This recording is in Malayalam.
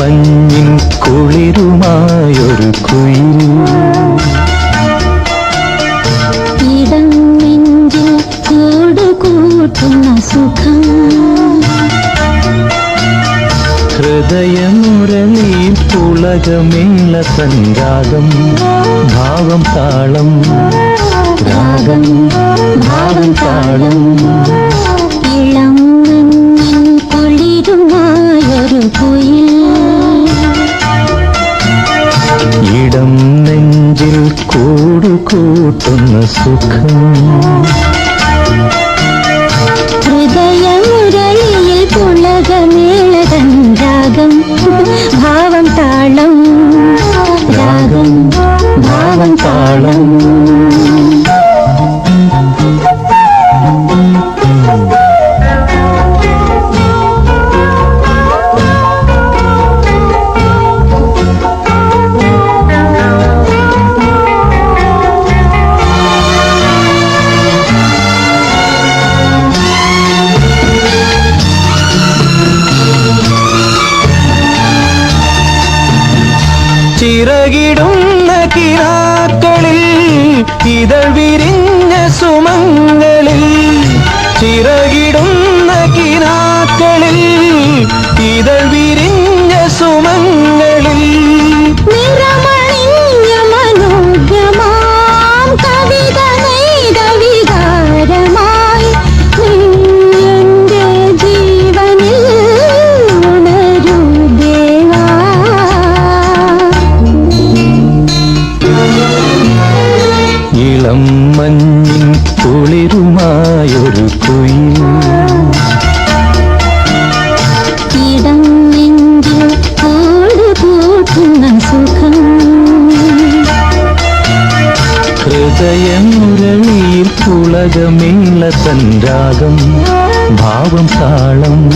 മഞ്ഞിൻ കുളിരുമായൊരു കുയിൽ. ഇടം നെഞ്ചിൽ കൂടുകൂട്ടുന്ന സുഖം. ഹൃദയമുരളി പുളകമേള സഞ്ചാരം ഭാവം താളം. രാഗം ഭാവം താളം. తోడుకోతున్న సుఖం. ചിറകിടുന്ന കിനാക്കളിൽ ഇതൾ വിരിഞ്ഞ സുമങ്ങളിൽ ചിറകിടുന്ന കിനാക്കളിൽ ഇതൾ വിരിഞ്ഞ സുമങ്ങളിൽ ഇളം മഞ്ഞിൻ കുളിരുമായൊരു കുയിൽ. ഇടം നെഞ്ചിൽ സുഖം. ഹൃദയമുരളിയിൽ പുളകമേള തൻ രാഗം ഭാവം താളം.